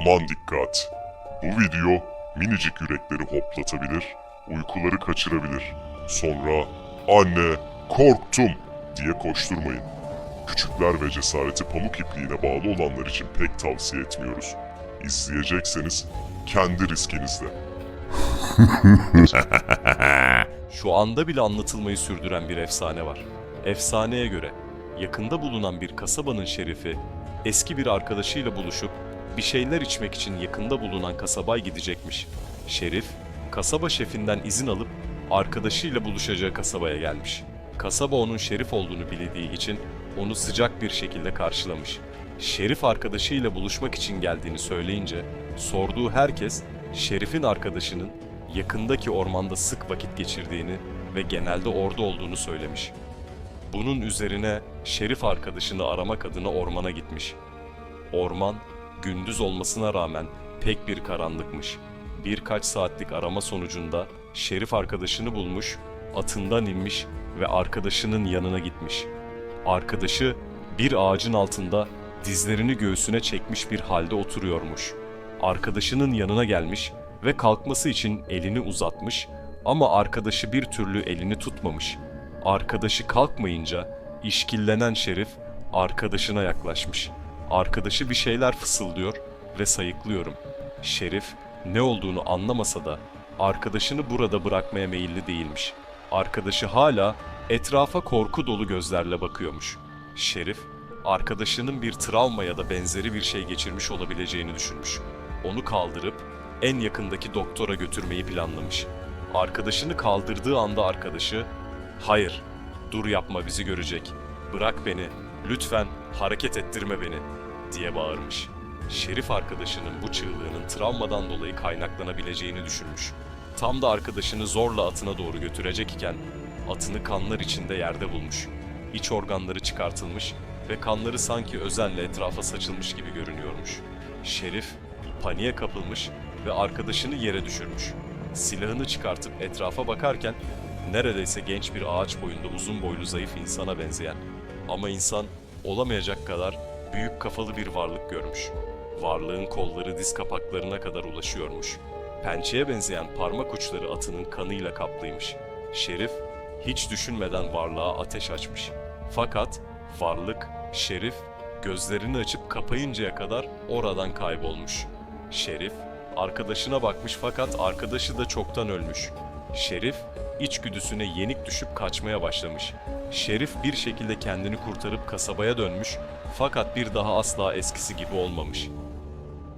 Aman dikkat. Bu video minicik yürekleri hoplatabilir, uykuları kaçırabilir. Sonra anne korktum diye koşturmayın. Küçükler ve cesareti pamuk ipliğine bağlı olanlar için pek tavsiye etmiyoruz. İzleyecekseniz kendi riskinizle. Şu anda bile anlatılmayı sürdüren bir efsane var. Efsaneye göre yakında bulunan bir kasabanın şerifi eski bir arkadaşıyla buluşup bir şeyler içmek için yakında bulunan kasabaya gidecekmiş. Şerif, kasaba şefinden izin alıp arkadaşıyla buluşacağı kasabaya gelmiş. Kasaba onun şerif olduğunu bildiği için onu sıcak bir şekilde karşılamış. Şerif arkadaşıyla buluşmak için geldiğini söyleyince sorduğu herkes Şerif'in arkadaşının yakındaki ormanda sık vakit geçirdiğini ve genelde orada olduğunu söylemiş. Bunun üzerine Şerif arkadaşını aramak adına ormana gitmiş. Orman gündüz olmasına rağmen pek bir karanlıkmış. Birkaç saatlik arama sonucunda Şerif arkadaşını bulmuş, atından inmiş ve arkadaşının yanına gitmiş. Arkadaşı bir ağacın altında dizlerini göğsüne çekmiş bir halde oturuyormuş. Arkadaşının yanına gelmiş ve kalkması için elini uzatmış ama arkadaşı bir türlü elini tutmamış. Arkadaşı kalkmayınca işkillenen Şerif arkadaşına yaklaşmış. Arkadaşı bir şeyler fısıldıyor ve sayıklıyorum. Şerif ne olduğunu anlamasa da arkadaşını burada bırakmaya meyilli değilmiş. Arkadaşı hala etrafa korku dolu gözlerle bakıyormuş. Şerif, arkadaşının bir travma ya da benzeri bir şey geçirmiş olabileceğini düşünmüş. Onu kaldırıp en yakındaki doktora götürmeyi planlamış. Arkadaşını kaldırdığı anda arkadaşı, "Hayır, dur yapma bizi görecek. Bırak beni, lütfen hareket ettirme beni." diye bağırmış. Şerif arkadaşının bu çığlığının travmadan dolayı kaynaklanabileceğini düşünmüş. Tam da arkadaşını zorla atına doğru götürecek iken atını kanlar içinde yerde bulmuş. İç organları çıkartılmış ve kanları sanki özenle etrafa saçılmış gibi görünüyormuş. Şerif paniğe kapılmış ve arkadaşını yere düşürmüş. Silahını çıkartıp etrafa bakarken neredeyse genç bir ağaç boyunda uzun boylu zayıf insana benzeyen ama insan olamayacak kadar büyük kafalı bir varlık görmüş. Varlığın kolları diz kapaklarına kadar ulaşıyormuş. Pençeye benzeyen parmak uçları atının kanıyla kaplıymış. Şerif hiç düşünmeden varlığa ateş açmış. Fakat varlık, Şerif gözlerini açıp kapayıncaya kadar oradan kaybolmuş. Şerif arkadaşına bakmış fakat arkadaşı da çoktan ölmüş. Şerif içgüdüsüne yenik düşüp kaçmaya başlamış. Şerif bir şekilde kendini kurtarıp kasabaya dönmüş fakat bir daha asla eskisi gibi olmamış.